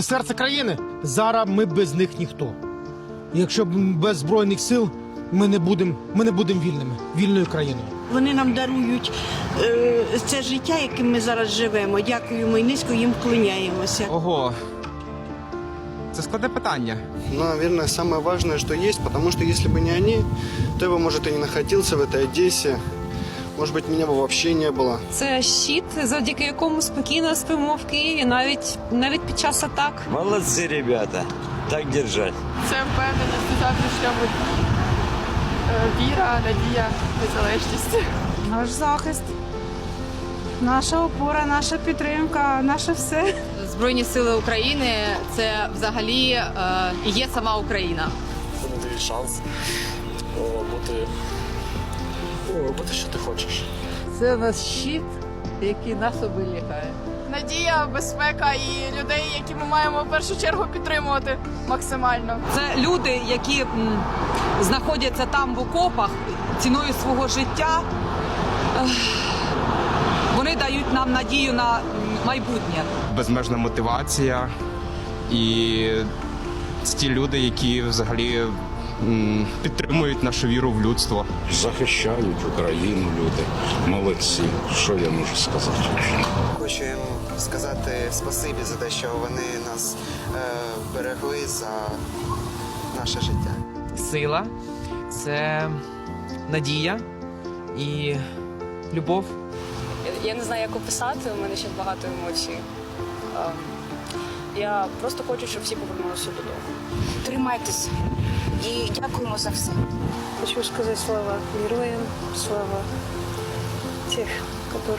Серце країни зараз ми без них ніхто. Якщо б без збройних сил ми не будемо ми не будемо вільними, вільною країною. Вони нам дарують е, це життя, яким ми зараз живемо. Дякуємо і низько їм вклоняємося. Ого. Це складне питання. Но, наверное, самое важное, что есть, потому что если бы не они, то я бы, может, и не находился в этой Одессе. Может быть, меня бы вообще не было. Це щит, завдяки якому спокійно спимо в Києві, навіть навіть під час атак. Молодцы, ребята. Так держать. Це впевненість у завтрашньому е, віра, надія, незалежність. Наш захист, наша опора, наша підтримка, наше все. Збройні сили України це взагалі е, і є сама Україна. Це надають шанс о, бути, о, бути, що ти хочеш. Це наш щит, який нас оберігає. Надія, безпека і людей, які ми маємо в першу чергу підтримувати максимально. Це люди, які м, знаходяться там в окопах ціною свого життя. Ех, Вони дають нам надію на м, майбутнє. Безмежна мотивація. І це ті люди, які взагалі підтримують нашу віру в людство. захищають Україну люди. Молодці. Що я можу сказати? Хочу їм сказати спасибі за те, що вони нас е, берегли за наше життя. Сила це надія і любов. Я не знаю, як описати, у мене ще багато емоцій. Ем, Я просто хочу, щоб всі повернулися додому. Тримайтеся і дякуємо за все. Хочу сказати слова героям, слава тих, які